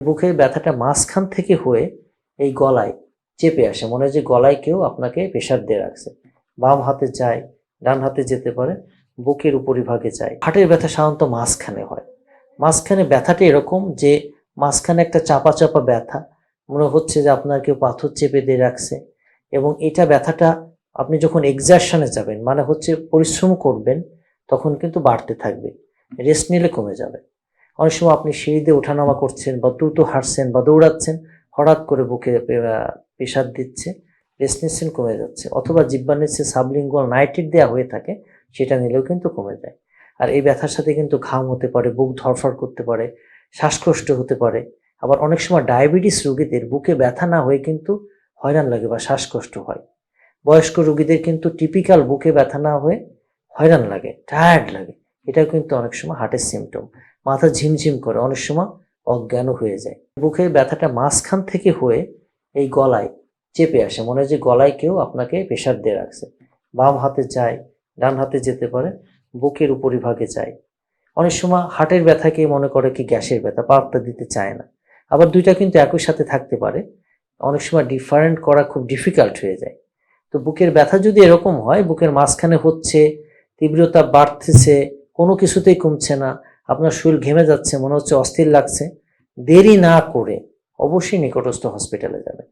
বুকের ব্যথাটা মাঝখান থেকে হয়ে এই গলায় চেপে আসে। মনে হয় যে গলায় কেউ আপনাকে প্রেশার দিয়ে রাখছে। বাম হাতে যায়, ডান হাতে যেতে পারে, বুকের উপরিভাগে যায়। হাটের ব্যথা সাধারণত মাঝখানে হয়। মাঝখানে ব্যথাটা এরকম যে মাঝখানে একটা চাপা চাপা ব্যথা, মনে হচ্ছে যে আপনার কেউ পাথর চেপে দিয়ে রাখছে এবং এটা ব্যথাটা আপনি যখন এক্সারশনে যাবেন মানে হচ্ছে পরিশ্রম করবেন, তখন কিন্তু বাড়তে থাকবে রেস্ট নিলে কমে যাবে। অনেক সময় আপনি সিঁড়ি দিয়ে ওঠানামা করছেন বা দ্রুত হাঁটছেন বা দৌড়াচ্ছেন, হঠাৎ করে বুকে প্রেশার দিচ্ছে রেস্ট নিচ্ছেন কমে যাচ্ছে অথবা জিব্বার নিচ্ছে সাবলিঙ্গুয়াল নাইট্রেট দেওয়া হয়ে থাকে, সেটা নিলেও কিন্তু কমে যায়। আর এই ব্যথার সাথে কিন্তু ঘাম হতে পারে, বুক ধরফর করতে পারে, শ্বাসকষ্ট হতে পারে। আবার অনেক সময় ডায়াবেটিস রোগীদের বুকে ব্যথা না হয়ে কিন্তু হয়রান লাগে বা শ্বাসকষ্ট হয়। বয়স্ক রোগীদের কিন্তু টিপিক্যাল বুকে ব্যথা না হয়ে হয়রান লাগে টায়ার্ড লাগে। এটাও কিন্তু অনেক সময় হার্টের সিমটম মাথা ঝিমঝিম করে, অনেক সময় অজ্ঞানও হয়ে যায়। বুকের ব্যথাটা মাঝখান থেকে হয়ে এই গলায় চেপে আসে। মনে হয় যে গলায় কেউ আপনাকে প্রেশার দিয়ে রাখছে। বাম হাতে যায়, ডান হাতে যেতে পারে, বুকের উপরিভাগে যায়। অনেক সময় হার্টের ব্যথাকে মনে করে কি গ্যাসের ব্যথা, পাত্তা দিতে চায় না। আবার দুইটা কিন্তু একই সাথে থাকতে পারে। অনেক সময় ডিফারেন্ট করা খুব ডিফিকাল্ট হয়ে যায়। তো বুকের ব্যথা যদি এরকম হয়, বুকের মাঝখানে হচ্ছে, তীব্রতা বাড়তেছে, কোনো কিছুতেই কমছে না আপনার শরীর ঘেমে যাচ্ছে, মনে হচ্ছে অস্থির লাগছে, দেরি না করে অবশ্যই নিকটস্থ হসপিটালে যাবেন।